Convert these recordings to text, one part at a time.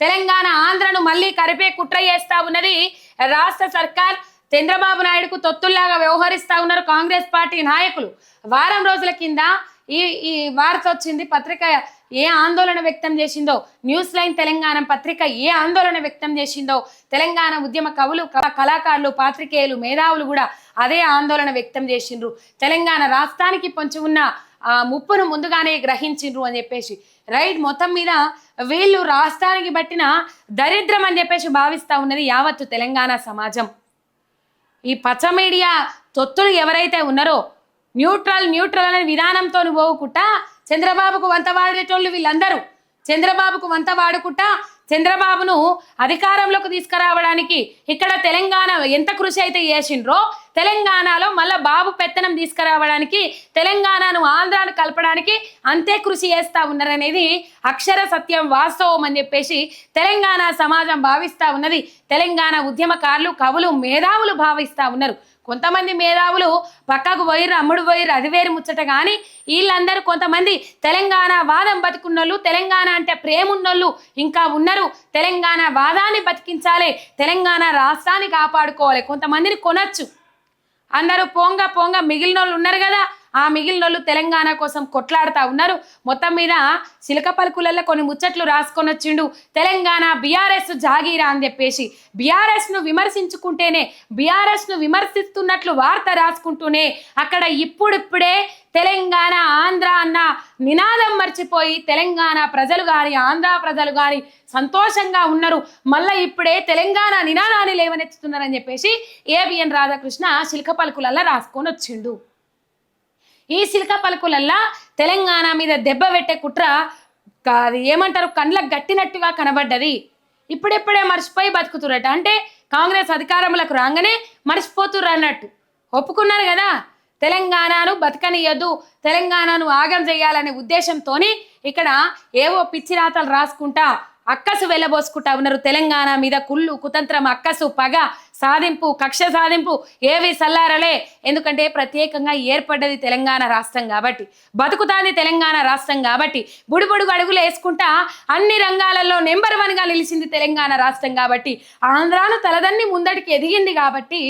తెలంగాణ ఆంధ్రను మళ్ళీ కరిపే కుట్ర చేస్తా ఉన్నది రాష్ట్ర సర్కార్. చంద్రబాబు నాయుడుకు తొత్తుల్లాగా వ్యవహరిస్తా ఉన్నారు కాంగ్రెస్ పార్టీ నాయకులు. వారం రోజుల కింద ఈ ఈ వార్త వచ్చింది. పత్రిక ఏ ఆందోళన వ్యక్తం చేసిందో న్యూస్ లైన్ తెలంగాణ పత్రిక ఏ ఆందోళన వ్యక్తం చేసిందో తెలంగాణ ఉద్యమ కవులు కళాకారులు పాత్రికేయులు మేధావులు కూడా అదే ఆందోళన వ్యక్తం చేసిండ్రు. తెలంగాణ రాష్ట్రానికి పొంచి ఉన్న ఆ ముప్పును ముందుగానే గ్రహించిండ్రు అని చెప్పేసి రైట్? మొత్తం మీద వీళ్ళు రాష్ట్రానికి పట్టిన దరిద్రం అని చెప్పేసి భావిస్తా ఉన్నది యావత్తు తెలంగాణ సమాజం. ఈ పచ్చ మీడియా తొత్తులు ఎవరైతే ఉన్నారో న్యూట్రల్ న్యూట్రల్ అనే విధానంతో పోవుకుంటా చంద్రబాబుకు వంత వాడేటోళ్ళు వీళ్ళందరూ. చంద్రబాబుకు వంత వాడుకుంటా చంద్రబాబును అధికారంలోకి తీసుకురావడానికి ఇక్కడ తెలంగాణ ఎంత కృషి అయితే చేసిండ్రో తెలంగాణలో మళ్ళా బాబు పెత్తనం తీసుకురావడానికి తెలంగాణను ఆంధ్రాను కలపడానికి అంతే కృషి చేస్తా ఉన్నారనేది అక్షర సత్యం వాస్తవం అని చెప్పేసి తెలంగాణ సమాజం భావిస్తా ఉన్నది. తెలంగాణ ఉద్యమకారులు కవులు మేధావులు భావిస్తా ఉన్నారు. కొంతమంది మేధావులు పక్కకు పోయిర్రు అమ్ముడు పోయిర్రు అది వేరు ముచ్చట. కానీ వీళ్ళందరూ కొంతమంది తెలంగాణ వాదం బతుకున్నోళ్ళు తెలంగాణ అంటే ప్రేమ ఉన్నోళ్ళు ఇంకా ఉన్నారు. తెలంగాణ వాదాన్ని బతికించాలి తెలంగాణ రాష్ట్రాన్ని కాపాడుకోవాలి. కొంతమందిని కొనచ్చు. అందరూ పోంగ పోంగ మిగిలిన వాళ్ళు ఉన్నారు కదా ఆ మిగిలిన వాళ్ళు తెలంగాణ కోసం కొట్లాడుతూ ఉన్నారు. మొత్తం మీద చిలక పలుకులలో కొన్ని ముచ్చట్లు రాసుకొని వచ్చిండు. తెలంగాణ బీఆర్ఎస్ జాగీరా అని చెప్పేసి. బీఆర్ఎస్ను విమర్శించుకుంటేనే బీఆర్ఎస్ను విమర్శిస్తున్నట్లు వార్త రాసుకుంటూనే అక్కడ ఇప్పుడిప్పుడే తెలంగాణ ఆంధ్ర అన్న నినాదం మర్చిపోయి తెలంగాణ ప్రజలు కానీ ఆంధ్ర ప్రజలు కానీ సంతోషంగా ఉన్నారు. మళ్ళీ ఇప్పుడే తెలంగాణ నినాదాన్ని లేవనెత్తుతున్నారని చెప్పేసి ఏబిఎన్ రాధాకృష్ణ శిల్క పలుకులల్లా రాసుకొని వచ్చిండు. ఈ సిలికా పలుకులల్లా తెలంగాణ మీద దెబ్బ పెట్టే కుట్ర అది ఏమంటారు? కండ్లకు గట్టినట్టుగా కనబడ్డది. ఇప్పుడెప్పుడే మర్చిపోయి బతుకుతురట. అంటే కాంగ్రెస్ అధికారములకు రాగానే మర్చిపోతుర్రు అన్నట్టు. ఒప్పుకున్నారు కదా? తెలంగాణను బతకనియద్దు తెలంగాణను ఆగం చేయాలనే ఉద్దేశంతోని ఇక్కడ ఏవో పిచ్చి రాతలు రాసుకుంటా అక్కసు వెళ్ళబోసుకుంటా ఉన్నారు. తెలంగాణ మీద కుళ్ళు కుతంత్రం అక్కసు పగ సాధింపు కక్ష సాధింపు ఏవి సల్లారలే. ఎందుకంటే ప్రత్యేకంగా ఏర్పడ్డది తెలంగాణ రాష్ట్రం కాబట్టి బతుకుతాంది తెలంగాణ రాష్ట్రం కాబట్టి బుడిబుడుగు అడుగులు వేసుకుంటా అన్ని రంగాలలో నెంబర్ వన్గా నిలిచింది తెలంగాణ రాష్ట్రం కాబట్టి ఆంధ్రాను తలదన్ని ముందడికి ఎదిగింది కాబట్టి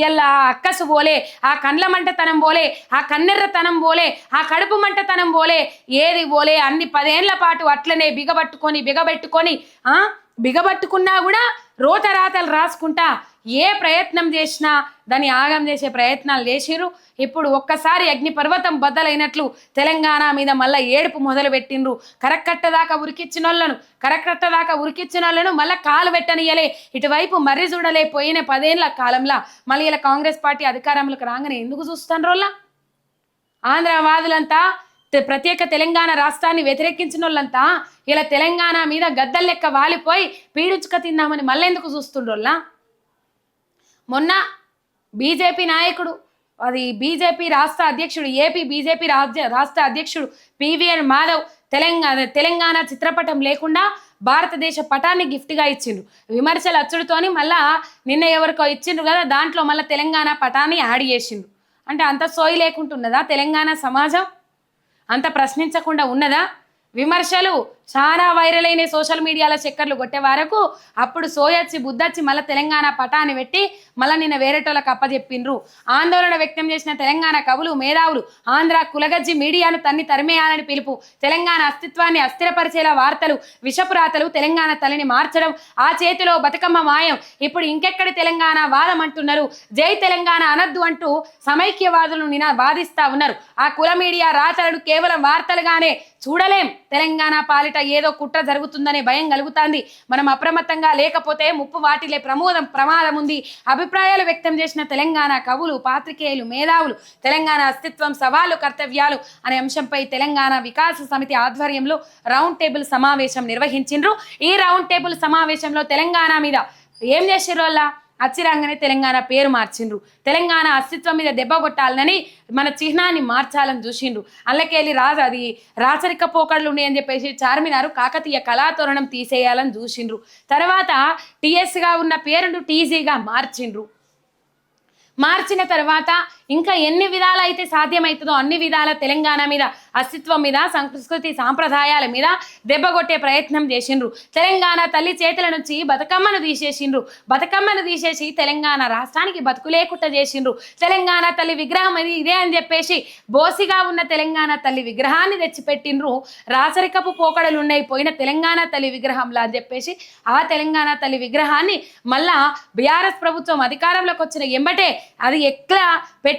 ఇలా అక్కసు పోలే ఆ కండ్ల మంటతనం పోలే ఆ కన్నెర్రతనం పోలే ఆ కడుపు మంటతనం పోలే ఏది పోలే అన్ని పదేళ్ళ పాటు అట్లనే బిగబట్టుకొని బిగబెట్టుకొని బిగబట్టుకున్నా కూడా రోతరాతలు రాసుకుంటా ఏ ప్రయత్నం చేసినా దాన్ని ఆగం చేసే ప్రయత్నాలు చేసిరు ఇప్పుడు ఒక్కసారి అగ్నిపర్వతం బద్దలైనట్లు తెలంగాణ మీద మళ్ళీ ఏడుపు మొదలు పెట్టిండ్రు కరక్కట్ట దాకా ఉరికిచ్చిన వాళ్ళను కరక్కట్ట దాకా ఉరికిచ్చిన వాళ్ళను మళ్ళీ కాలు పెట్టనియలే ఇటువైపు మర్రి చూడలే పోయిన పదేళ్ళ కాలంలో మళ్ళీ ఇలా కాంగ్రెస్ పార్టీ అధికారంలోకి రాగానే ఎందుకు చూస్తాను రోల్లా ఆంధ్రవాదులంతా ప్రత్యేక తెలంగాణ రాష్ట్రాన్ని వ్యతిరేకించిన వాళ్ళంతా ఇలా తెలంగాణ మీద గద్దల లెక్క వాలిపోయి పీడుచుక తిందామని మళ్ళెందుకు చూస్తుండ్రోల్లా మొన్న బీజేపీ నాయకుడు అది బీజేపీ రాష్ట్ర అధ్యక్షుడు ఏపీ బీజేపీ రాజ్య రాష్ట్ర అధ్యక్షుడు పివిఎన్ మాధవ్ తెలంగాణ తెలంగాణ చిత్రపటం లేకుండా భారతదేశ పటాన్ని గిఫ్ట్గా ఇచ్చిండు. విమర్శలు అచ్చుడుతోని మళ్ళా నిన్న ఎవరికో ఇచ్చిండ్రు కదా దాంట్లో మళ్ళీ తెలంగాణ పటాన్ని యాడ్ చేసిండు. అంటే అంత సోయి లేకుంటున్నదా తెలంగాణ సమాజం? అంత ప్రశ్నించకుండా ఉన్నదా? విమర్శలు చాలా వైరల్ అయిన సోషల్ మీడియాలో చక్కర్లు కొట్టే వరకు అప్పుడు సోయొచ్చి బుద్ధొచ్చి మళ్ళీ తెలంగాణ పటాన్ని పెట్టి మళ్ళీ నిన్న వేరేటోళ్ళకి అప్పజెప్పిండ్రు. ఆందోళన వ్యక్తం చేసిన తెలంగాణ కవులు మేధావులు ఆంధ్ర కులగజ్జి మీడియాను తన్ని తరిమేయాలని పిలుపు తెలంగాణ అస్తిత్వాన్ని అస్థిరపరిచేలా వార్తలు విషపురాతలు తెలంగాణ తల్లిని మార్చడం ఆ చేతిలో బతుకమ్మ మాయం ఇప్పుడు ఇంకెక్కడి తెలంగాణ వాదం అంటున్నారు? జై తెలంగాణ అనద్దు అంటూ సమైక్యవాదులను నిన వాదిస్తా ఉన్నారు. ఆ కుల మీడియా రాతలను కేవలం వార్తలుగానే చూడలేం. తెలంగాణ పాలిట ఏదో కుట్ర జరుగుతుందనే భయం కలుగుతాంది. మనం అప్రమత్తంగా లేకపోతే ముప్పు వాటిలే ప్రమోదం ప్రమాదం ఉంది. అభిప్రాయాలు వ్యక్తం చేసిన తెలంగాణ కవులు పాత్రికేయులు మేధావులు తెలంగాణ అస్తిత్వం సవాలు కర్తవ్యాలు అనే అంశంపై తెలంగాణ వికాస సమితి ఆధ్వర్యంలో రౌండ్ టేబుల్ సమావేశం నిర్వహించిండ్రు. ఈ రౌండ్ టేబుల్ సమావేశంలో తెలంగాణ మీద ఏం చేసిర్రు వాళ్ళ అచ్చిరంగానే తెలంగాణ పేరు మార్చిండ్రు. తెలంగాణ అస్తిత్వం మీద దెబ్బ కొట్టాలని మన చిహ్నాన్ని మార్చాలని చూసిండ్రు. అల్లకెళ్ళి రాజు అది రాచరిక పోకడలు ఉన్నాయని చెప్పేసి చార్మినారు కాకతీయ కళాతోరణం తీసేయాలని చూసిండ్రు. తర్వాత టీఎస్గా ఉన్న పేరును టీజీగా మార్చిండ్రు. మార్చిన తర్వాత ఇంకా ఎన్ని విధాలు అయితే సాధ్యమవుతుందో అన్ని విధాల తెలంగాణ మీద అస్తిత్వం మీద సంస్కృతి సాంప్రదాయాల మీద దెబ్బ కొట్టే ప్రయత్నం చేసిండ్రు. తెలంగాణ తల్లి చేతుల నుంచి బతుకమ్మను తీసేసిండ్రు. బతుకమ్మను తీసేసి తెలంగాణ రాష్ట్రానికి బతుకులేకుట్ట చేసిండ్రు. తెలంగాణ తల్లి విగ్రహం అది ఇదే అని చెప్పేసి బోసిగా ఉన్న తెలంగాణ తల్లి విగ్రహాన్ని తెచ్చిపెట్టిండ్రు. రాచరికపు పోకడలు ఉన్నాయి పోయిన తెలంగాణ తల్లి విగ్రహంలా అని చెప్పేసి ఆ తెలంగాణ తల్లి విగ్రహాన్ని మళ్ళా బీఆర్ఎస్ ప్రభుత్వం అధికారంలోకి వచ్చిన ఎంబటే అది ఎట్లా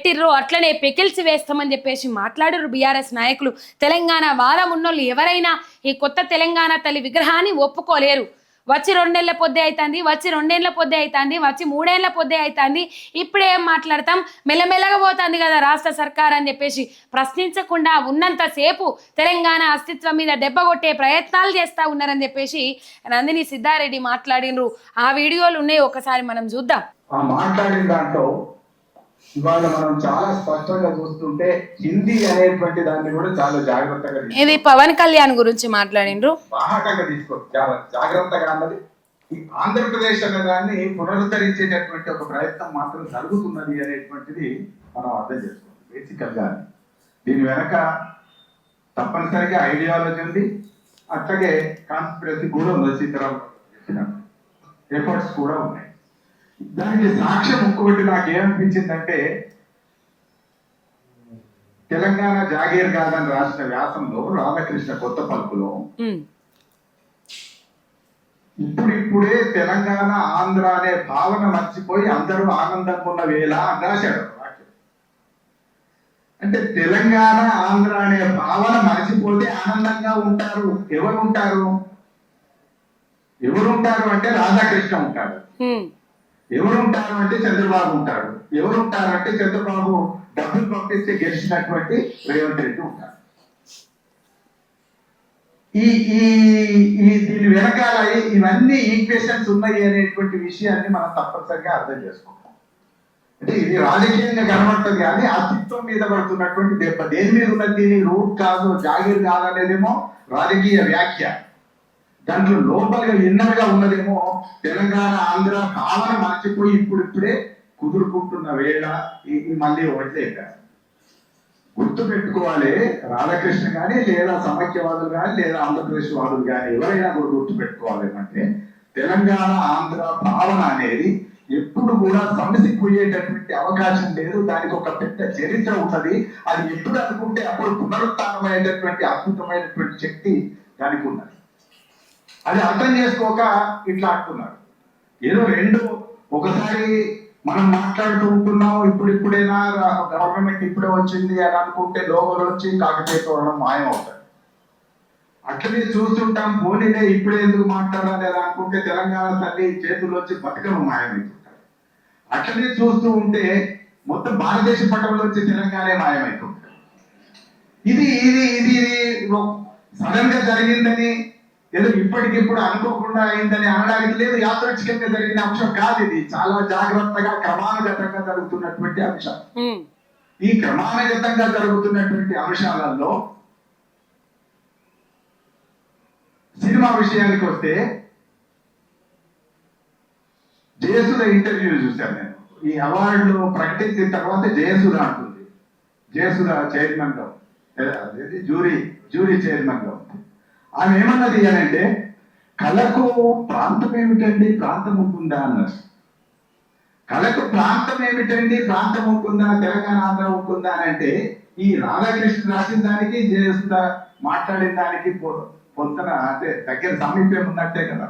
పెట్టిర్రు అట్లనే పికిల్స్ వేస్తామని చెప్పేసి మాట్లాడరు బీఆర్ఎస్ నాయకులు. తెలంగాణ వాదం ఉన్నోళ్ళు ఎవరైనా ఈ కొత్త తెలంగాణ తల్లి విగ్రహాన్ని ఒప్పుకోలేరు. వచ్చి రెండేళ్ళ పొద్దే అవుతుంది వచ్చి రెండేళ్ళ పొద్దే అవుతుంది వచ్చి మూడేళ్ళ పొద్దే అవుతుంది ఇప్పుడే ఏం మాట్లాడతాం? మెల్లమెల్లగా పోతుంది కదా రాష్ట్ర సర్కార్ అని చెప్పేసి ప్రశ్నించకుండా ఉన్నంతసేపు తెలంగాణ అస్తిత్వం మీద దెబ్బ కొట్టే ప్రయత్నాలు చేస్తూ ఉన్నారని చెప్పేసి నందిని సిద్ధారెడ్డి మాట్లాడినరు ఆ వీడియోలు ఉన్నాయి ఒకసారి మనం చూద్దాం. మాట్లాడిన దాంట్లో ఇవాళ మనం చాలా స్పష్టంగా చూస్తుంటే హిందీ అనేటువంటి దాన్ని కూడా చాలా జాగ్రత్తగా ఇది పవన్ కళ్యాణ్ గురించి మాట్లాడినరు బాహాటంగా తీసుకో. చాలా జాగ్రత్తగా అన్నది. ఈ ఆంధ్రప్రదేశ్ అనే దాన్ని పునరుద్ధరించేటటువంటి ఒక ప్రయత్నం మాత్రం జరుగుతున్నది అనేటువంటిది మనం అర్థం చేసుకోవాలి. బేసికల్గా దీని వెనక తప్పనిసరిగా ఐడియాలజీ ఉంది. అట్లాగే కాన్స్పిరసీ కూడా ఉంది. సీతారాం ఎఫర్ట్స్ కూడా ఉన్నాయి. దానికి సాక్ష్యం ఇంకొకటి నాకు ఏమనిపించిందంటే తెలంగాణ జాగీర్ గార్డెన్ రాసిన వ్యాసంలో రామకృష్ణ కొత్త పలుకులో. ఉమ్, ఇప్పుడిప్పుడే తెలంగాణ ఆంధ్ర అనే భావన మర్చిపోయి అందరూ ఆనందంగా ఉన్న వేళ అని రాశాడు. అంటే తెలంగాణ ఆంధ్ర అనే భావన మర్చిపోతే ఆనందంగా ఉంటారు. ఎవరు ఉంటారు? ఎవరు ఉంటారు అంటే రాధాకృష్ణ ఉంటాడు. ఎవరుంటారు ఎవరు ఉంటారు అంటే చంద్రబాబు ఉంటాడు. ఎవరు ఉంటారు అంటే చంద్రబాబు డబ్బులు పంపిస్తే గెలిచినటువంటి రేవంత్ రెడ్డి ఉంటారు ఈ ఈ ఈ దీని వెనకాల ఇవన్నీ ఈక్వేషన్స్ ఉన్నాయి అనేటువంటి విషయాన్ని మనం తప్పనిసరిగా అర్థం చేసుకోవాలి అంటే ఇది రాజకీయంగా కనబడుతుంది కానీ అస్తిత్వం మీద పడుతున్నటువంటి దెబ్బ. దేని మీద ఉన్నది? దీని రూట్ కాదు జాగీర్ కాదు అనేదేమో రాజకీయ వ్యాఖ్య. దాంట్లో లోపలగా ఇన్నర్ ఉన్నదేమో తెలంగాణ ఆంధ్ర భావన మర్చిపోయి ఇప్పుడు ఇప్పుడే కుదురుకుంటున్న వేళ మళ్ళీ ఒకటి గుర్తు పెట్టుకోవాలి రాధాకృష్ణ కానీ లేదా సమైక్యవాదులు కానీ లేదా ఆంధ్రప్రదేశ్ వాదులు కానీ ఎవరైనా కూడా గుర్తు పెట్టుకోవాలి అంటే తెలంగాణ ఆంధ్ర భావన అనేది ఎప్పుడు కూడా సమసిపోయేటటువంటి అవకాశం లేదు. దానికి ఒక పెద్ద చరిత్ర ఉంటది. అది ఎప్పుడు అనుకుంటే అప్పుడు పునరుత్నమైనటువంటి అద్భుతమైనటువంటి శక్తి దానికి ఉన్నది. అది అర్థం చేసుకోక ఇట్లా అంటున్నారు ఏదో రెండు ఒకసారి మనం మాట్లాడుతూ ఉంటున్నాం ఇప్పుడు ఇప్పుడైనా గవర్నమెంట్ ఇప్పుడే వచ్చింది అని అనుకుంటే లోగోలు వచ్చి కాకతీయ తోరణం మాయం అవుతాయి అట్లనే చూస్తుంటాం పోనీలే ఇప్పుడే ఎందుకు మాట్లాడాలి అని అనుకుంటే తెలంగాణ తల్లి చేతుల్లోంచి బతుకమ్మ మాయమవుతుంటారు అట్లనే చూస్తూ ఉంటే మొత్తం భారతదేశ పటంలోంచి తెలంగాణ మాయమవుతుంటారు ఇది ఇది ఇది సడన్గా జరిగిందని ఏదో ఇప్పటికిప్పుడు అనుకోకుండా అయిందని అనడానికి లేదు యాదృచ్ఛికంగా జరిగిన అంశం కాదు ఇది. చాలా జాగ్రత్తగా క్రమానుగతంగా జరుగుతున్నటువంటి అంశం. ఈ క్రమానుగతంగా జరుగుతున్నటువంటి అంశాలలో సినిమా విషయానికి వస్తే జయసుధ ఇంటర్వ్యూ చూశాను నేను. ఈ అవార్డులు ప్రకటించిన తర్వాత జయసుధ అంటుంది. జయసుధ చైర్మన్ అదేంటి? జూరీ జూరీ చైర్మన్గా ఉంది ఆమె ఏమన్నది అంటే కళకు ప్రాంతం ఏమిటండి ప్రాంతం ఉంటుందా అన్నారు. కళకు ప్రాంతం ఏమిటండి ప్రాంతం ఉంటుందా తెలంగాణ ఆంధ్ర ఉంటుందా అని అంటే ఈ రాధాకృష్ణ రాసిన దానికి జయసుధ మాట్లాడిన దానికి పొంతన అంటే దగ్గర సమీపం ఉన్నట్టే కదా.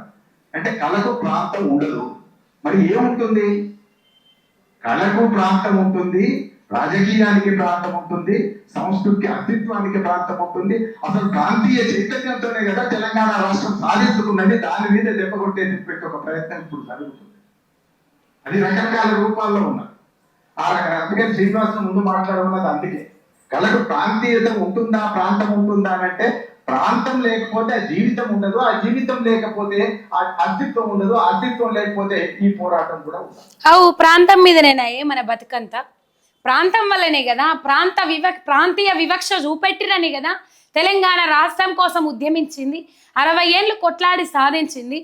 అంటే కళకు ప్రాంతం ఉండదు. మరి ఏముంటుంది? కళకు ప్రాంతం ఉంటుంది. రాజకీయానికి ప్రాంతం ఉంటుంది సంస్కృతికి అస్తిత్వానికి ప్రాంతం ఉంటుంది. అసలు ప్రాంతీయ చైతన్యంతోనే కదా తెలంగాణ రాష్ట్రం సాధించుకున్నది దాని మీద దెబ్బకొట్టే కొట్టేటటువంటి ఒక ప్రయత్నం ఇప్పుడు జరుగుతుంది. అది రకరకాల రూపాల్లో ఉన్నది. ఆ అందుకే శ్రీనివాసం ముందు మాట్లాడుకున్నది అందుకే. కళకు ప్రాంతీయత ఉంటుందా ప్రాంతం ఉంటుందా అని అంటే ప్రాంతం లేకపోతే ఆ జీవితం ఉండదు ఆ జీవితం లేకపోతే ఆ అస్తిత్వం ఉండదు అస్తిత్వం లేకపోతే ఈ పోరాటం కూడా ఉండదు. ప్రాంతం మీదనేనా మన బతుకంతా? ప్రాంతం వల్లనే కదా ప్రాంత వివక్ ప్రాంతీయ వివక్ష చూపెట్టిరని కదా తెలంగాణ రాష్ట్రం కోసం ఉద్యమించింది అరవై ఏళ్ళు కొట్లాడి సాధించింది.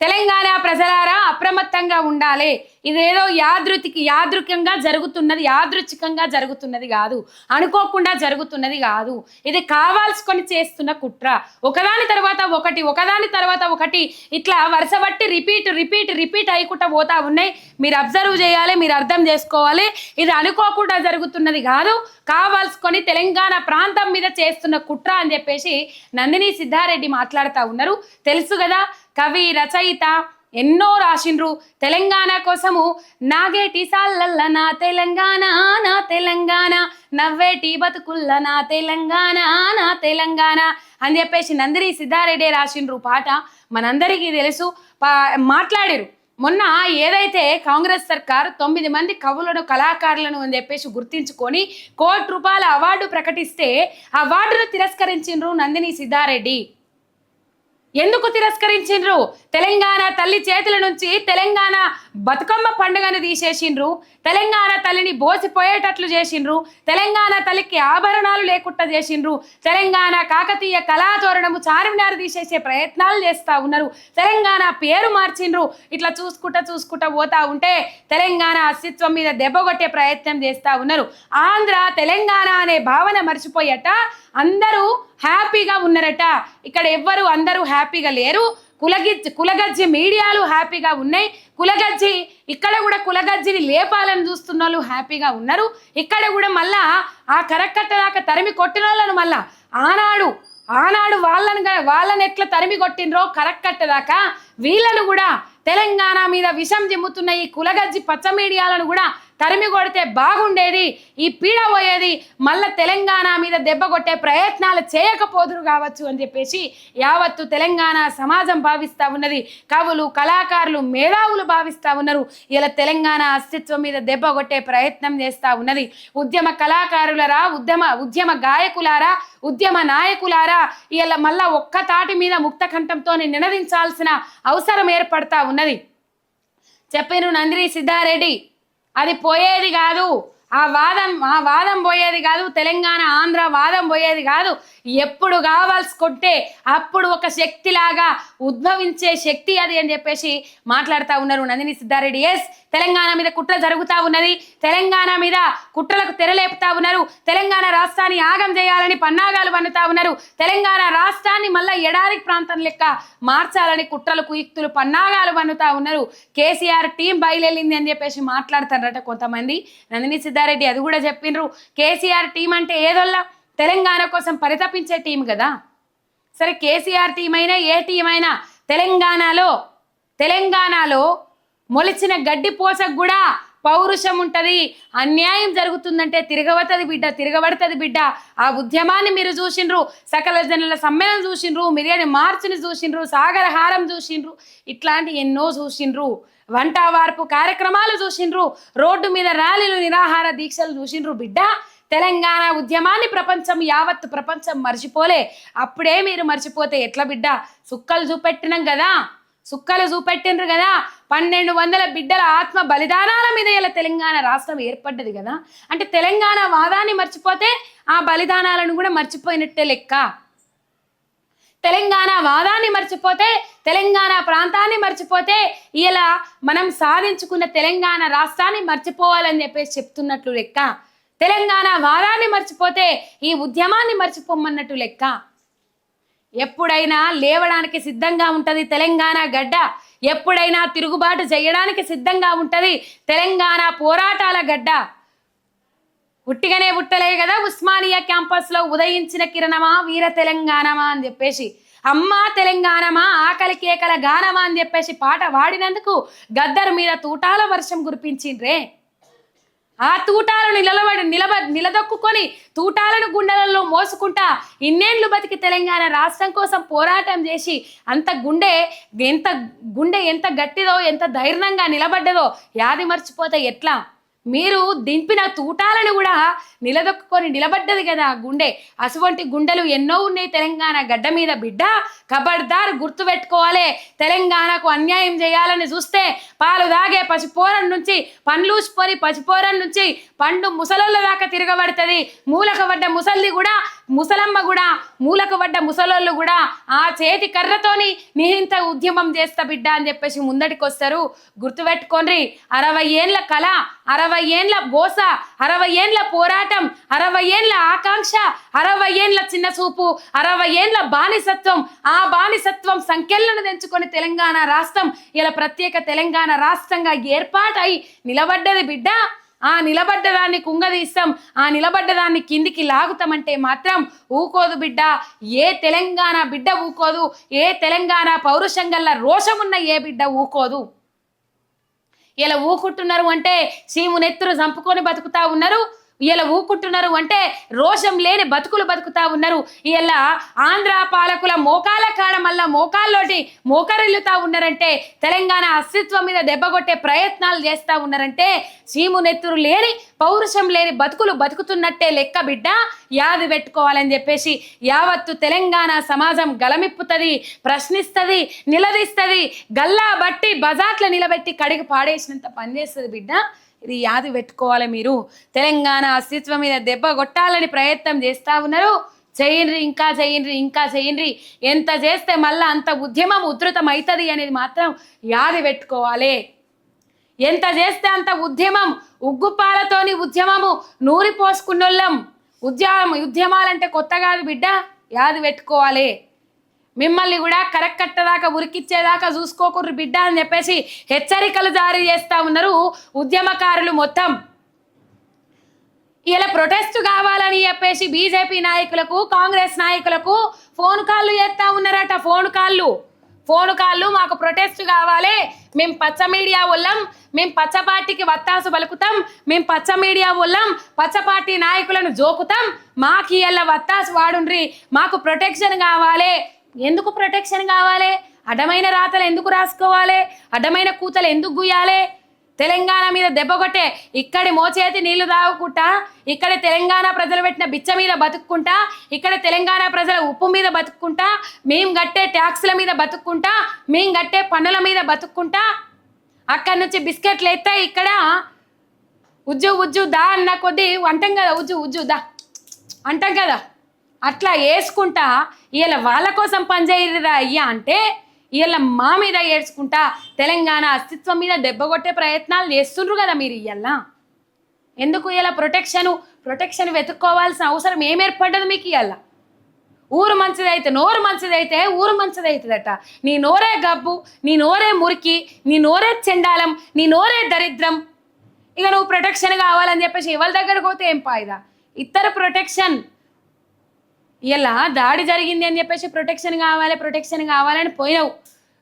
తెలంగాణ ప్రజలారా అప్రమత్తంగా ఉండాలి. ఇదేదో యాదృతికి యాదృకంగా జరుగుతున్నది యాదృచ్ఛికంగా జరుగుతున్నది కాదు. అనుకోకుండా జరుగుతున్నది కాదు. ఇది కావాల్సుకొని చేస్తున్న కుట్ర. ఒకదాని తర్వాత ఒకటి ఒకదాని తర్వాత ఒకటి ఇట్లా వరుస బట్టి రిపీట్ రిపీట్ రిపీట్ అయ్యకుండా పోతా ఉన్నాయి. మీరు అబ్జర్వ్ చేయాలి మీరు అర్థం చేసుకోవాలి. ఇది అనుకోకుండా జరుగుతున్నది కాదు. కావాల్సుకొని తెలంగాణ ప్రాంతం మీద చేస్తున్న కుట్ర అని చెప్పేసి నందిని సిద్ధారెడ్డి మాట్లాడుతూ ఉన్నారు. తెలుసు కదా కవి రచయిత ఎన్నో రాసిండ్రు. తెలంగాణ కోసము నాగేటి సాల్లల్ల నా తెలంగాణ నా తెలంగాణ. నవ్వేటి బతుకుల్ల నా తెలంగాణ నా తెలంగాణ అని చెప్పేసి నందిని సిద్ధారెడ్డి రాసిండ్రు పాట మనందరికీ తెలుసు. పా- మొన్న ఏదైతే కాంగ్రెస్ సర్కార్ తొమ్మిది మంది కవులను కళాకారులను అని చెప్పేసి గుర్తించుకొని కోటి రూపాయల అవార్డు ప్రకటిస్తే అవార్డును తిరస్కరించిండ్రు నందిని సిద్ధారెడ్డి. ఎందుకు తిరస్కరించిండ్రు? తెలంగాణ తల్లి చేతుల నుంచి తెలంగాణ బతుకమ్మ పండుగను తీసేసిండ్రు. తెలంగాణ తల్లిని బోసిపోయేటట్లు చేసిండ్రు. తెలంగాణ తల్లికి ఆభరణాలు లేకుండా చేసిండ్రు. తెలంగాణ కాకతీయ కళాతోరణము చార్మినార్ తీసేసే ప్రయత్నాలు చేస్తా ఉన్నారు. తెలంగాణ పేరు మార్చిండ్రు. ఇట్లా చూసుకుంటా చూసుకుంటా పోతా ఉంటే తెలంగాణ అస్తిత్వం మీద దెబ్బ కొట్టే ప్రయత్నం చేస్తా ఉన్నారు. ఆంధ్ర తెలంగాణ అనే భావన మర్చిపోయట. అందరూ హ్యాపీగా ఉన్నారట. ఇక్కడ ఎవ్వరు అందరూ హ్యాపీ హ్యాపీగా లేరు. కులగిజ్జి కులగజ్జి మీడియాలు హ్యాపీగా ఉన్నాయి. కులగజ్జి ఇక్కడ కూడా కులగజ్జిని లేపాలని చూస్తున్న వాళ్ళు హ్యాపీగా ఉన్నారు. ఇక్కడ కూడా మళ్ళా ఆ కరక్కట్ట దాకా తరిమి కొట్టిన వాళ్ళను మళ్ళా ఆనాడు ఆనాడు వాళ్ళని వాళ్ళని ఎట్లా తరిమి కొట్టినరో కరక్కట్ట దాకా వీళ్ళను కూడా తెలంగాణ మీద విషం జిమ్ముతున్న ఈ కులగజ్జి పచ్చ మీడియాలను కూడా తరిమి కొడితే బాగుండేది ఈ పీడ పోయేది మళ్ళీ తెలంగాణ మీద దెబ్బ కొట్టే ప్రయత్నాలు చేయకపోదురు కావచ్చు అని చెప్పేసి యావత్తు తెలంగాణ సమాజం భావిస్తూ ఉన్నది. కవులు కళాకారులు మేధావులు భావిస్తూ ఉన్నారు. ఇలా తెలంగాణ అస్తిత్వం మీద దెబ్బ కొట్టే ప్రయత్నం చేస్తూ ఉన్నది. ఉద్యమ కళాకారులరా ఉద్యమ ఉద్యమ గాయకులారా ఉద్యమ నాయకులారా ఇలా మళ్ళా ఒక్క తాటి మీద ముక్తకంఠంతో నినదించాల్సిన అవసరం ఏర్పడతా ఉన్నది. చెప్పారు నందిని సిద్ధారెడ్డి. అది పోయేది కాదు. ఆ వాదం ఆ వాదం పోయేది కాదు. తెలంగాణ ఆంధ్ర వాదం పోయేది కాదు. ఎప్పుడు కావాల్సుకుంటే అప్పుడు ఒక శక్తిలాగా ఉద్భవించే శక్తి అది అని చెప్పేసి మాట్లాడుతూ ఉన్నారు నందిని సిద్ధారెడ్డి. ఎస్ తెలంగాణ మీద కుట్ర జరుగుతూ ఉన్నది. తెలంగాణ మీద కుట్రలకు తెరలేపుతా ఉన్నారు. తెలంగాణ రాష్ట్రాన్ని ఆగం చేయాలని పన్నాగాలు పన్నుతా ఉన్నారు. తెలంగాణ రాష్ట్రాన్ని మళ్ళా ఎడారి ప్రాంతం లెక్క మార్చాలని కుట్రలు కుయుక్తులు పన్నాగాలు పన్నుతా ఉన్నారు. కేసీఆర్ టీం బయలుదేరింది అని చెప్పేసి మాట్లాడతారట కొంతమంది. నందిని సిద్ధారెడ్డి అది కూడా చెప్పిండ్రు కేసీఆర్ టీం అంటే ఏదోల్లా? తెలంగాణ కోసం పరితపించే టీం కదా. సరే కేసీఆర్ టీం అయినా ఏ టీం అయినా తెలంగాణలో తెలంగాణలో మొలిచిన గడ్డి పోసకు కూడా పౌరుషం ఉంటుంది. అన్యాయం జరుగుతుందంటే తిరగబడుతుంది బిడ్డ తిరగబడుతుంది బిడ్డ. ఆ ఉద్యమాన్ని మీరు చూసిండ్రు సకల జనుల సమ్మేళనం చూసిండ్రు మిరియని మార్చిని చూసిండ్రు సాగర హారం చూసిండ్రు ఇట్లాంటి ఎన్నో చూసిండ్రు. వంట వార్పు కార్యక్రమాలు చూసిండ్రు రోడ్డు మీద ర్యాలీలు నిరాహార దీక్షలు చూసిండ్రు బిడ్డ. తెలంగాణ ఉద్యమాన్ని ప్రపంచం యావత్తు ప్రపంచం మర్చిపోలే. అప్పుడే మీరు మర్చిపోతే ఎట్లా బిడ్డ? సుక్కలు చూపెట్టినాం కదా. సుక్కలు చూపెట్టిండ్రు కదా. పన్నెండు వందల బిడ్డల ఆత్మ బలిదానాల మీద ఇలా తెలంగాణ రాష్ట్రం ఏర్పడ్డది కదా. అంటే తెలంగాణ వాదాన్ని మర్చిపోతే ఆ బలిదానాలను కూడా మర్చిపోయినట్టే లెక్క. తెలంగాణ వాదాన్ని మర్చిపోతే తెలంగాణ ప్రాంతాన్ని మర్చిపోతే ఇలా మనం సాధించుకున్న తెలంగాణ రాష్ట్రాన్ని మర్చిపోవాలని చెప్పేసి చెప్తున్నట్లు లెక్క. తెలంగాణ వాదాన్ని మర్చిపోతే ఈ ఉద్యమాన్ని మర్చిపోమన్నట్టు లెక్క. ఎప్పుడైనా లేవడానికి సిద్ధంగా ఉంటుంది తెలంగాణ గడ్డ. ఎప్పుడైనా తిరుగుబాటు చేయడానికి సిద్ధంగా ఉంటుంది తెలంగాణ పోరాటాల గడ్డ. ఉట్టిగానే పుట్టలే కదా ఉస్మానియా క్యాంపస్లో ఉదయించిన కిరణమా వీర తెలంగాణమా అని చెప్పేసి. అమ్మా తెలంగాణమా ఆకలి కేకల గానమా అని చెప్పేసి పాట వాడినందుకు గద్దరు మీద తూటాల వర్షం కురిపించిండ్రే. ఆ తూటాలను నిలబడి నిలబ నిలదొక్కుకొని తూటాలను గుండెలలో మోసుకుంటా ఇన్నేళ్ళు బతికి తెలంగాణ రాష్ట్రం కోసం పోరాటం చేసి అంత గుండె ఎంత గుండె ఎంత గట్టిదో ఎంత ధైర్యంగా నిలబడ్డదో యాది మర్చిపోతే ఎట్లా? మీరు దింపిన తూటాలను కూడా నిలదొక్కుకొని నిలబడ్డది కదా గుండె. అటువంటి గుండెలు ఎన్నో ఉన్నాయి తెలంగాణ గడ్డ మీద బిడ్డ. ఖబర్దార్ గుర్తుపెట్టుకోవాలి తెలంగాణకు అన్యాయం చేయాలని చూస్తే పాలు దాగే పసిపోరం నుంచి పండ్లూసిపోని పసిపోరం నుంచి పండు ముసలోళ్ళ దాకా తిరగబడుతుంది. మూలకబడ్డ ముసల్ది కూడా ముసలమ్మ కూడా మూలకు పడ్డ ముసలోళ్ళు కూడా ఆ చేతి కర్రతోని నిహింత ఉద్యమం చేస్తా బిడ్డ అని చెప్పేసి ముందటికి వస్తారు గుర్తుపెట్టుకోండి అరవై ఏండ్ల కళ అరవై ఏండ్ల గోస అరవై ఏండ్ల పోరాటం అరవై ఏండ్ల ఆకాంక్ష అరవై ఏండ్ల చిన్న చూపు అరవై ఏండ్ల బానిసత్వం. ఆ బానిసత్వం సంఖ్యలను తెంచుకొని తెలంగాణ రాష్ట్రం ఇలా ప్రత్యేక తెలంగాణ రాష్ట్రంగా ఏర్పాటై నిలబడ్డది బిడ్డ. ఆ నిలబడ్డదాన్ని కుంగదీస్తాం ఆ నిలబడ్డదాన్ని కిందికి లాగుతామంటే మాత్రం ఊకోదు బిడ్డ. ఏ తెలంగాణ బిడ్డ ఊకోదు ఏ తెలంగాణ పౌరుషంగల్ల రోషమున్న ఏ బిడ్డ ఊకోదు. ఇలా ఊకుంటున్నారు అంటే సీము నెత్తురు చంపుకొని బతుకుతా ఉన్నారు. ఇలా ఊకుంటున్నారు అంటే రోషం లేని బతుకులు బతుకుతా ఉన్నారు. ఇలా ఆంధ్ర పాలకుల మోకాల కాడ మళ్ళా మోకాల్లోటి మోకరిల్లుతా ఉన్నారంటే తెలంగాణ అస్తిత్వం మీద దెబ్బగొట్టే ప్రయత్నాలు చేస్తా ఉన్నారంటే సీము నెత్తురు లేని పౌరుషం లేని బతుకులు బతుకుతున్నట్టే లెక్క బిడ్డ యాది పెట్టుకోవాలని చెప్పేసి యావత్తు తెలంగాణ సమాజం గలమిప్పుతుంది ప్రశ్నిస్తుంది నిలదీస్తుంది గల్లా బట్టి బజాట్ల నిలబెట్టి కడిగి పాడేసినంత పనిచేస్తుంది బిడ్డ. ఇది యాది పెట్టుకోవాలి మీరు. తెలంగాణ అస్తిత్వం మీద దెబ్బ కొట్టాలని ప్రయత్నం చేస్తా ఉన్నారు. చేయండి ఇంకా చేయండి ఇంకా చేయండి. ఎంత చేస్తే మళ్ళీ అంత ఉద్యమం ఉధృతం అవుతుంది అనేది మాత్రం యాది పెట్టుకోవాలి. ఎంత చేస్తే అంత ఉద్యమం ఉగ్గుపాలతోని ఉద్యమము నూరి పోసుకున్నోళ్ళం ఉద్యమం ఉద్యమాలంటే కొత్త కాదు బిడ్డ. యాది పెట్టుకోవాలి. మిమ్మల్ని కూడా కరక్కట్టదాకా ఉరికిచ్చేదాకా చూసుకోకుర్రు బిడ్డ అని చెప్పేసి హెచ్చరికలు జారీ చేస్తా ఉన్నారు ఉద్యమకారులు మొత్తం. ఇలా ప్రొటెస్ట్ కావాలని చెప్పేసి బీజేపీ నాయకులకు కాంగ్రెస్ నాయకులకు ఫోన్ కాళ్ళు చేస్తా ఉన్నారట ఫోన్ కాళ్ళు. ఫోన్ కాళ్ళు మాకు ప్రొటెస్ట్ కావాలి. మేము పచ్చ మీడియా వాళ్ళం మేము పచ్చ పార్టీకి వత్తాసు పలుకుతాం మేము పచ్చ మీడియా వాళ్ళం పచ్చ పార్టీ నాయకులను జోకుతాం. మాకు ఇలా వత్తాసు వాడుండ్రి మాకు ప్రొటెక్షన్ కావాలి. ఎందుకు ప్రొటెక్షన్ కావాలి? అడ్డమైన రాతలు ఎందుకు రాసుకోవాలి? అడ్డమైన కూతలు ఎందుకు గుయ్యాలి? తెలంగాణ మీద దెబ్బ కొట్టే ఇక్కడి మోచేతి నీళ్ళు తాగుకుంటా ఇక్కడ తెలంగాణ ప్రజలు పెట్టిన బిచ్చ మీద బతుక్కుంటా ఇక్కడ తెలంగాణ ప్రజల ఉప్పు మీద బతుక్కుంటా మేము కట్టే ట్యాక్స్ల మీద బతుక్కుంటా మేము కట్టే పన్నుల మీద బతుక్కుంటా అక్కడి నుంచి బిస్కెట్లు ఎత్తాయి ఇక్కడ. ఉజ్జు ఉజ్జు దా అన్న కొద్దీ అంటాం కదా ఉజ్జు ఉజ్జు దా. అంటాం కదా. అట్లా వేసుకుంటా ఇలా వాళ్ళ కోసం పనిచేయరా అయ్యా అంటే ఇలా మా మీద ఏడ్చుకుంటా తెలంగాణ అస్తిత్వం మీద దెబ్బ కొట్టే ప్రయత్నాలు చేస్తుండ్రు కదా మీరు ఇయ్యాల. ఎందుకు ఇలా ప్రొటెక్షన్ ప్రొటెక్షన్ వెతుక్కోవాల్సిన అవసరం ఏం ఏర్పడ్డది మీకు ఇవాళ ఊరు మంచిదైతే నోరు మంచిదైతే ఊరు మంచిదవుతుందట నీ నోరే గబ్బు నీ నోరే మురికి నీ నోరే చెండాలం నీ నోరే దరిద్రం. ఇక నువ్వు ప్రొటెక్షన్ కావాలని చెప్పేసి ఎవరి దగ్గరకు పోతే ఏం పాయిదా? ఇతర ప్రొటెక్షన్. ఇలా దాడి జరిగింది అని చెప్పేసి ప్రొటెక్షన్ కావాలి ప్రొటెక్షన్ కావాలని పోయినావు.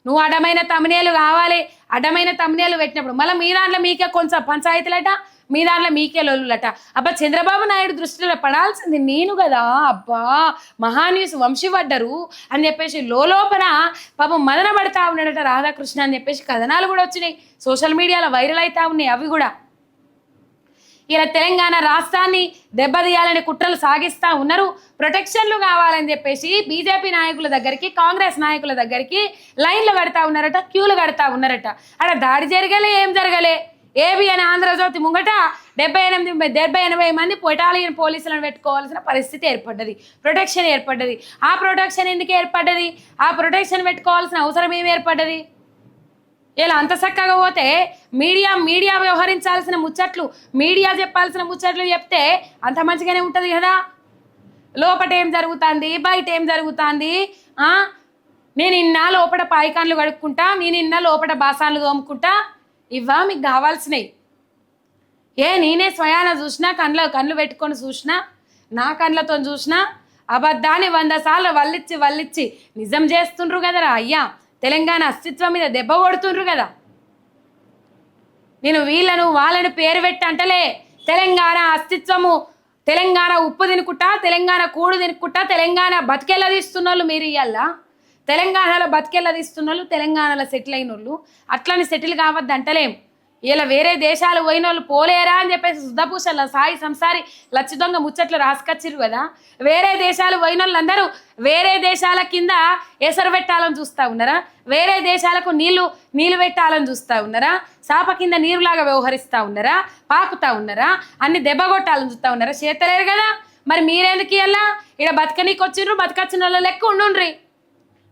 నువ్వు అడమైన తమిళేలు కావాలి అడమైన తమిళేలు పెట్టినప్పుడు మళ్ళీ మీ దాంట్లో మీకే కొంచెం పంచాయతీలట మీ దాంట్లో మీకే లొల్లులట అబ్బా చంద్రబాబు నాయుడు దృష్టిలో పడాల్సింది నేను కదా అబ్బా మహాన్యూస్ వంశీపడ్డరు అని చెప్పేసి లోపల పాపం మదన పడతా ఉన్నాడట రాధాకృష్ణ అని చెప్పేసి కథనాలు కూడా వచ్చినాయి. సోషల్ మీడియాలో వైరల్ అవుతా ఉన్నాయి అవి కూడా. ఇలా తెలంగాణ రాష్ట్రాన్ని దెబ్బతీయాలని కుట్రలు సాగిస్తూ ఉన్నారు. ప్రొటెక్షన్లు కావాలని చెప్పేసి బీజేపీ నాయకుల దగ్గరికి కాంగ్రెస్ నాయకుల దగ్గరికి లైన్లు కడతా ఉన్నారట క్యూలు కడతా ఉన్నారట. అక్కడ దాడి జరగలే ఏం జరగలే? ఏబి అని ఆంధ్రజ్యోతి ముంగట డెబ్బై ఎనిమిది డెబ్బై ఎనభై మంది పొటాలియన్ పోలీసులను పెట్టుకోవాల్సిన పరిస్థితి ఏర్పడ్డది ప్రొటెక్షన్ ఏర్పడ్డది. ఆ ప్రొటెక్షన్ ఎందుకు ఏర్పడ్డది? ఆ ప్రొటెక్షన్ పెట్టుకోవాల్సిన అవసరం ఏమి ఏర్పడ్డది? ఇలా అంత చక్కగా పోతే మీడియా మీడియా వ్యవహరించాల్సిన ముచ్చట్లు మీడియా చెప్పాల్సిన ముచ్చట్లు చెప్తే అంత మంచిగానే ఉంటుంది కదా? లోపట ఏం జరుగుతుంది? బయట ఏం జరుగుతుంది? నేను ఇన్న లోపల పాయికాన్లు కడుక్కుంటా నేను ఇన్న లోపల బాసాన్లు తోముకుంటా ఇవ్వా మీకు కావాల్సినవి. ఏ నేనే స్వయాన చూసినా కళ్ళలో కళ్ళు పెట్టుకొని చూసినా నా కళ్ళతో చూసినా అబద్ధాన్ని వంద సార్లు వల్లిచ్చి వల్లిచ్చి నిజం చేస్తుండ్రు కదరా అయ్యా? తెలంగాణ అస్తిత్వం మీద దెబ్బ కొడుతుండ్రు కదా. నేను వీళ్ళను వాళ్ళను పేరు పెట్టి అంటలే. తెలంగాణ అస్తిత్వము తెలంగాణ ఉప్పు తినుకుంటా తెలంగాణ కూడు తినుకుంటా తెలంగాణ బతికెళ్ళ తీస్తున్న వాళ్ళు మీరు ఇయ్యాల? తెలంగాణలో బతికెళ్ళ తీస్తున్న వాళ్ళు తెలంగాణలో సెటిల్ అయిన వాళ్ళు అట్లని సెటిల్ కావద్దు అంటలేం ఇలా వేరే దేశాలు పోయిన వాళ్ళు పోలేరా అని చెప్పేసి శుద్ధపూసల సాయి సంసారి లచ్చి దొంగ ముచ్చట్లు రాసుకొచ్చిరు కదా. వేరే దేశాలు పోయిన వాళ్ళందరూ వేరే దేశాల కింద ఎసరు పెట్టాలని చూస్తూ ఉన్నారా? వేరే దేశాలకు నీళ్ళు నీళ్ళు పెట్టాలని చూస్తూ ఉన్నారా? చాప కింద నీరులాగా వ్యవహరిస్తూ ఉన్నారా? పాకుతా ఉన్నారా? అన్ని దెబ్బ కొట్టాలని చూస్తూ ఉన్నారా? చేతలేరు కదా. మరి మీరెందుకు ఇయ్యాలా ఇక్కడ బతకనీకి వచ్చిండ్రు బతకచ్చిన వాళ్ళ లెక్క ఉండుండ్రి.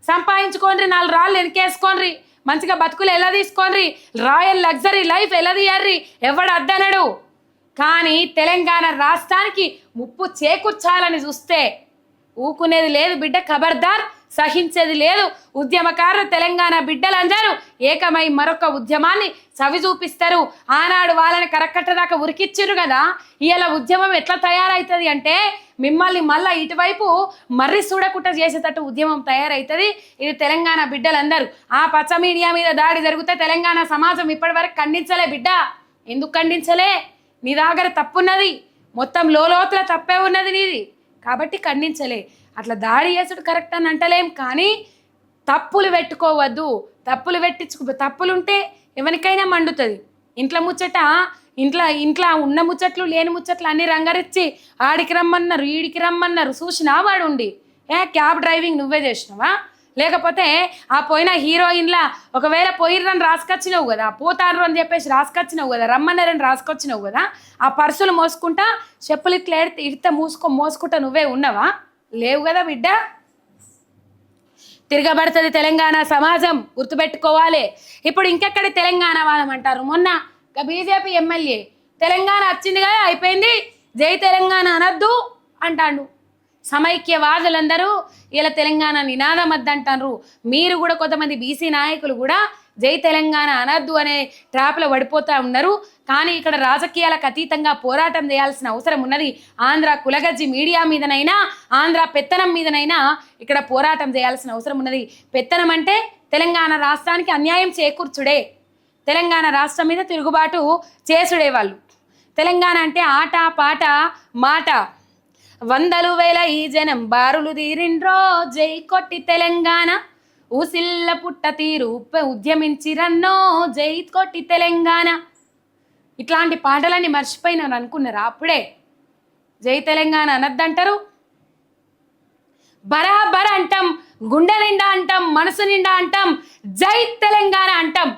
సంపాదించుకోండి నాలుగు రాళ్ళు వెనకేసుకోండి మంచిగా బతుకులు ఎలా తీసుకోనరి రాయల్ లగ్జరీ లైఫ్ ఎలా తీయర్రి? ఎవడు అద్దనడు? కానీ తెలంగాణ రాష్ట్రానికి ముప్పు చేకూర్చాలని చూస్తే ఊకునేది లేదు బిడ్డ ఖబర్దార్ సహించేది లేదు. ఉద్యమకారులు తెలంగాణ బిడ్డలందరూ ఏకమై మరొక ఉద్యమాన్ని చవి చూపిస్తారు ఆనాడు వాళ్ళని కరకట్టదాకా ఉరికిచ్చిర్రు కదా. ఇవాళ ఉద్యమం ఎట్లా తయారవుతుంది అంటే మిమ్మల్ని మళ్ళా ఇటువైపు మర్రి చూడకుండా చేసేటట్టు ఉద్యమం తయారవుతుంది ఇది తెలంగాణ బిడ్డలందరూ. ఆ పచ్చ మీడియా మీద దాడి జరిగితే తెలంగాణ సమాజం ఇప్పటివరకు ఖండించలే బిడ్డ. ఎందుకు ఖండించలే? నీ దగ్గర తప్పున్నది. మొత్తం లోతుల తప్పే ఉన్నది నీది. కాబట్టి ఖండించలే. అట్లా దాడి చేసుడు కరెక్ట్ అని అంటలేం కానీ తప్పులు పెట్టుకోవద్దు. తప్పులు పెట్టించుకో తప్పులు ఉంటే ఎవరికైనా మండుతుంది. ఇంట్లో ముచ్చట ఇంట్లో ఇంట్లో ఉన్న ముచ్చట్లు లేని ముచ్చట్లు అన్ని రంగరిచ్చి ఆడికి రమ్మన్నారు ఈడికి రమ్మన్నారు చూసినా వాడు ఉండి ఏ క్యాబ్ డ్రైవింగ్ నువ్వే చేసినావా? లేకపోతే ఆ పోయిన హీరోయిన్లా ఒకవేళ పోయిర్రని రాసుకొచ్చినావు కదా పోతారు అని చెప్పేసి రాసుకొచ్చినావు కదా రమ్మన్నారని రాసుకొచ్చినావు కదా ఆ పర్సులు మోసుకుంటా చెప్పులు ఇట్లా ఎడితే ఇడితే మూసుకో మోసుకుంటా నువ్వే ఉన్నావా? లేవు కదా బిడ్డ? తిరగబడుతుంది తెలంగాణ సమాజం గుర్తుపెట్టుకోవాలి. ఇప్పుడు ఇంకెక్కడ తెలంగాణ వాదం అంటారు? మొన్న బీజేపీ ఎమ్మెల్యే తెలంగాణ వచ్చింది కదా అయిపోయింది. జై తెలంగాణ అనద్దు అంటాడు. సమైక్యవాదులందరూ ఇలా తెలంగాణ నినాదం వద్దంటారు మీరు కూడా కొంతమంది బీసీ నాయకులు కూడా జై తెలంగాణ అనద్దు అనే ట్రాప్లో పడిపోతూ ఉన్నారు. కానీ ఇక్కడ రాజకీయాలకు అతీతంగా పోరాటం చేయాల్సిన అవసరం ఉన్నది. ఆంధ్ర కులగజ్జి మీడియా మీదనైనా ఆంధ్ర పెత్తనం మీదనైనా ఇక్కడ పోరాటం చేయాల్సిన అవసరం ఉన్నది. పెత్తనం అంటే తెలంగాణ రాష్ట్రానికి అన్యాయం చేకూర్చుడే. తెలంగాణ రాష్ట్రం మీద తిరుగుబాటు చేసుడే వాళ్ళు. తెలంగాణ అంటే ఆట పాట మాట. వందలు వేల ఈ జనం బారులు తీరిండ్రో జై కొట్టి తెలంగాణ. ఊసిల్ల పుట్ట తీరు ఉద్యమించి ఉద్యమించిరన్నో జై కొట్టి తెలంగాణ. ఇట్లాంటి పాటలన్నీ మర్చిపోయినాను అనుకున్నారు? అప్పుడే జై తెలంగాణ అనద్దంటారు. బరాబర్ అంటాం గుండె నిండా అంటాం మనసు నిండా అంటాం జై తెలంగాణ అంటాం.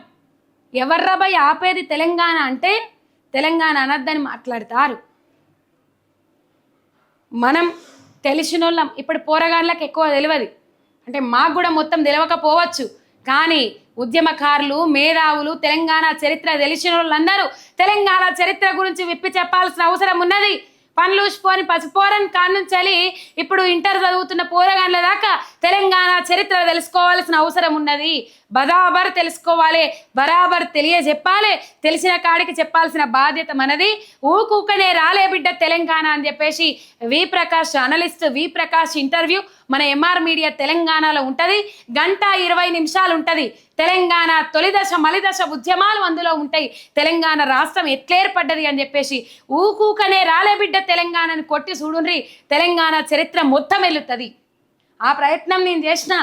ఎవర్రబై ఆపేది తెలంగాణ అంటే తెలంగాణ అనద్దని మాట్లాడతారు. మనం తెలిసిన వాళ్ళం ఇప్పుడు పోరగాళ్ళకి ఎక్కువ తెలియదు. అంటే మాకు కూడా మొత్తం తెలియకపోవచ్చు కానీ ఉద్యమకారులు మేధావులు తెలంగాణ చరిత్ర తెలిసిన వాళ్ళందరూ తెలంగాణ చరిత్ర గురించి విప్పి చెప్పాల్సిన అవసరం ఉన్నది. పనులు పోని పసిపోరని కానుంచాలి ఇప్పుడు ఇంటర్ చదువుతున్న పోరగాళ్ళ దాకా తెలంగాణ చరిత్ర తెలుసుకోవాల్సిన అవసరం ఉన్నది. బరాబర్ తెలుసుకోవాలి. బరాబర్ తెలియజెప్పాలి. తెలిసిన కాడికి చెప్పాల్సిన బాధ్యత మనది. ఊకూకనే రాలే బిడ్డ తెలంగాణ అని చెప్పేసి V Prakash analyst V Prakash interview మన ఎంఆర్ మీడియా తెలంగాణలో ఉంటుంది. గంట ఇరవై నిమిషాలు ఉంటుంది. తెలంగాణ తొలిదశ మలిదశ ఉద్యమాలు అందులో ఉంటాయి. తెలంగాణ రాష్ట్రం ఎట్లేర్పడ్డది అని చెప్పేసి ఊకూకనే రాలే బిడ్డ తెలంగాణని కొట్టి చూడుండ్రి. తెలంగాణ చరిత్ర మొత్తం వెళుతుంది ఆ ప్రయత్నం నేను చేసిన.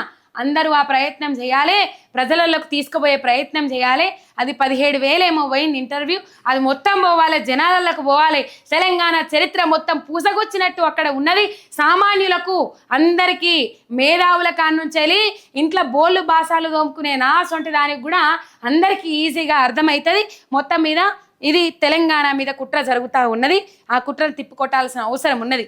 అందరూ ఆ ప్రయత్నం చేయాలి. ప్రజలలోకి తీసుకుపోయే ప్రయత్నం చేయాలి. అది పదిహేడు వేలేమో పోయింది ఇంటర్వ్యూ. అది మొత్తం పోవాలి జనాలకు పోవాలి. తెలంగాణ చరిత్ర మొత్తం పూసగొచ్చినట్టు అక్కడ ఉన్నది. సామాన్యులకు అందరికీ మేధావుల కాన్నుంచెలి ఇంట్లో బోళ్ళు బాసాలు తోముకునే నా సొంటి దానికి కూడా అందరికీ ఈజీగా అర్థమవుతుంది. మొత్తం మీద ఇది తెలంగాణ మీద కుట్ర జరుగుతూ ఉన్నది. ఆ కుట్రను తిప్పికొట్టాల్సిన అవసరం ఉన్నది.